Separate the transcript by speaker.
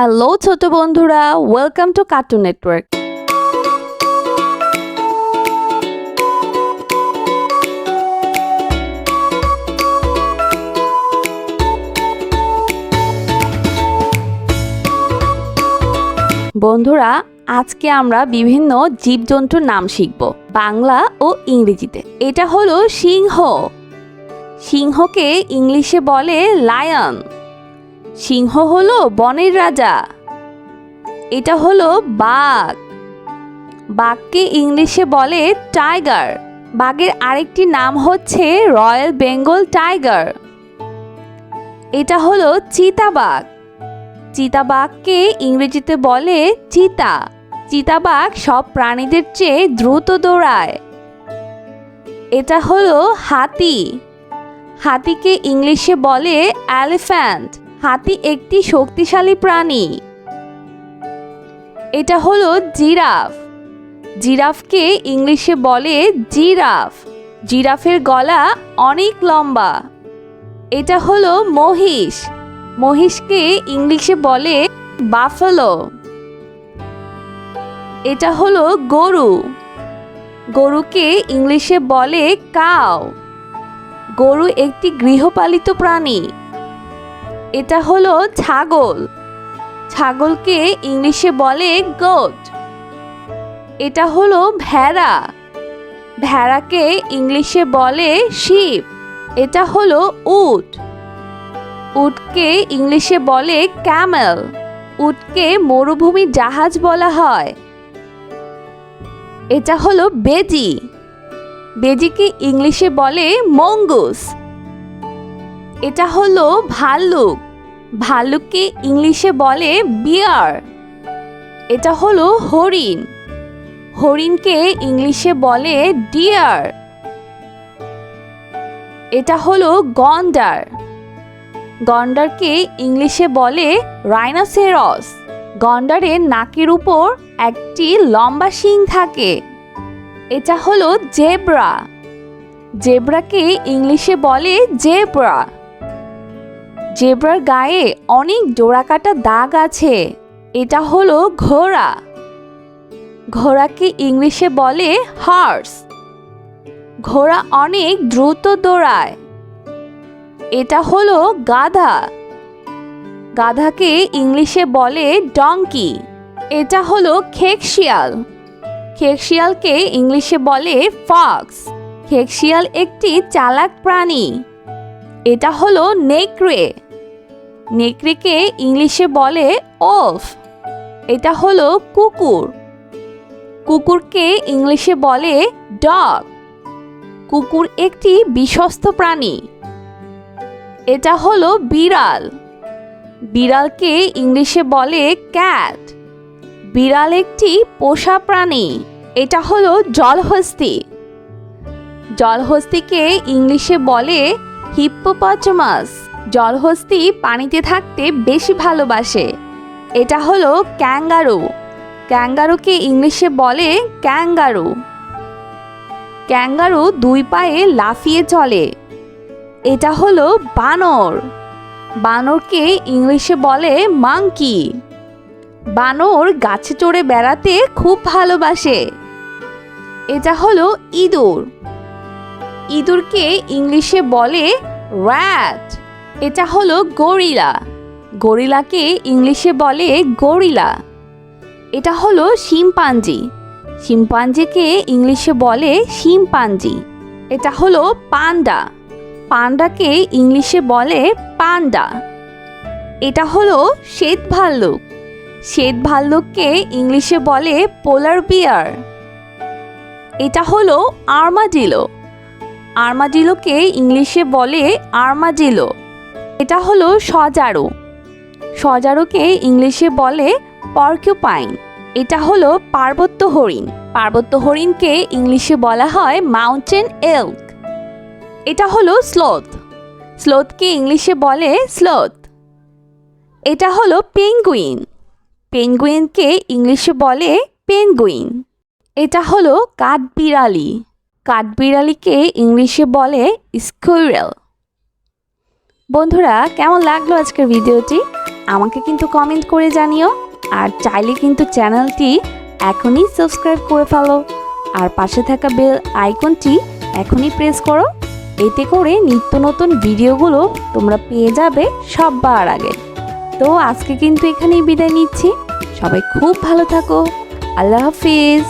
Speaker 1: Hello ছোট বন্ধুরা welcome to cartoon network বন্ধুরা, আজকে আমরা বিভিন্ন জীবজন্তুর নাম শিখব, বাংলা ও ইংরেজিতে। এটা হলো সিংহ। সিংহকে ইংলিশে বলে লায়ন সিংহ হলো বনের রাজা। এটা হলো বাঘ। বাঘকে ইংলিশে বলে টাইগার। বাঘের আরেকটি নাম হচ্ছে রয়্যাল বেঙ্গল টাইগার। এটা হলো চিতাবাঘ চিতাবাঘকে ইংরেজিতে বলে চিতা। চিতাবাঘ সব প্রাণীদের চেয়ে দ্রুত দৌড়ায়। এটা হলো হাতি। হাতিকে ইংলিশে বলে এলিফ্যান্ট। হাতি একটি শক্তিশালী প্রাণী। এটা হলো জিরাফ। জিরাফকে ইংলিশে বলে জিরাফ। জিরাফের গলা অনেক লম্বা। এটা হলো মহিষ। মহিষকে ইংলিশে বলে বাফেলো। এটা হলো গরু। গরুকে ইংলিশে বলে কাউ। গরু একটি গৃহপালিত প্রাণী। এটা হলো ছাগল। ছাগলকে ইংলিশে বলে গোট এটা হলো ভেড়া। ভেড়াকে ইংলিশে বলে শিপ এটা হলো উট। উটকে ইংলিশে বলে ক্যামেল উটকে মরুভূমি জাহাজ বলা হয়। এটা হলো বেজি। বেজিকে ইংলিশে বলে মঙ্গুস এটা হলো ভাল্লুক। ভাল্লুককে ইংলিশে বলে বিয়ার। এটা হলো হরিণ। হরিণকে ইংলিশে বলে ডিয়ার। এটা হলো গন্ডার। গন্ডারকে ইংলিশে বলে রাইনোসেরস। গন্ডারের নাকের উপর একটি লম্বা শিং থাকে। এটা হলো জেব্রা। জেব্রাকে ইংলিশে বলে জেব্রা। জেব্রার গায়ে অনেক ডোরাকাটা দাগ আছে। এটা হলো ঘোড়া। ঘোড়াকে ইংলিশে বলে হর্স। ঘোড়া অনেক দ্রুত দৌড়ায়। এটা হলো গাধা। গাধাকে ইংলিশে বলে ডঙ্কি এটা হলো খেকশিয়াল। খেকশিয়ালকে ইংলিশে বলে ফক্স। খেকশিয়াল একটি চালাক প্রাণী। এটা হলো নেকড়ে। নেকড়েকে ইংলিশে বলে ওলফ। এটা হলো কুকুর। কুকুরকে ইংলিশে বলে ডগ। কুকুর একটি বিশ্বস্ত প্রাণী। এটা হলো বিড়াল। বিড়ালকে ইংলিশে বলে ক্যাট। বিড়াল একটি পোষা প্রাণী। এটা হলো জলহস্তি। জলহস্তিকে ইংলিশে বলে হিপ্পোপচমাস জলহস্তি পানিতে থাকতে বেশি ভালোবাসে। এটা হলো ক্যাঙ্গারু। ক্যাঙ্গারুকে ইংলিশে বলে ক্যাঙ্গারু। ক্যাঙ্গারু দুই পায়ে লাফিয়ে চলে। এটা হলো বানর। বানরকে ইংলিশে বলে মাংকি। বানর গাছে চড়ে বেড়াতে খুব ভালোবাসে। এটা হলো ইঁদুর। ইঁদুরকে ইংলিশে বলে র্যাট। এটা হলো গরিলা। গরিলাকে ইংলিশে বলে গরিলা। এটা হলো শিম্পাঞ্জি। শিম্পাঞ্জিকে ইংলিশে বলে শিম্পাঞ্জি। এটা হলো পান্ডা। পান্ডাকে ইংলিশে বলে পান্ডা। এটা হলো শ্বেত ভাল্লুক। শ্বেত ভাল্লুককে ইংলিশে বলে পোলার বিয়ার। এটা হলো আর্মাডিলো। আর্মাডিলোকে ইংলিশে বলে আর্মাডিলো। এটা হলো সজারু। সজারুকে ইংলিশে বলে পর্কিউপাইন এটা হলো পার্বত্য হরিণ। পার্বত্য হরিণকে ইংলিশে বলা হয় মাউন্টেন এল্ক এটা হলো স্লোথ স্লোথকে ইংলিশে বলে স্লোথ এটা হলো পেঙ্গুইন পেঙ্গুইনকে ইংলিশে বলে পেঙ্গুইন এটা হলো কাঠবিড়ালি। কাঠবিড়ালিকে ইংলিশে বলে স্কুইরেল বন্ধুরা, কেমন লাগল আজকের ভিডিওটি? আমাকে কিন্তু কমেন্ট করে জানিও। আর চাইলে কিন্তু চ্যানেলটি এখনই সাবস্ক্রাইব করে ফেলো। আর পাশে থাকা বেল আইকনটি এখনই প্রেস করো। এতে করে নিত্য নতুন ভিডিওগুলো তোমরা পেয়ে যাবে সববার আগে। তো আজকে কিন্তু এখানেই বিদায় নিচ্ছি। সবাই খুব ভালো থাকো। আল্লাহ হাফিজ।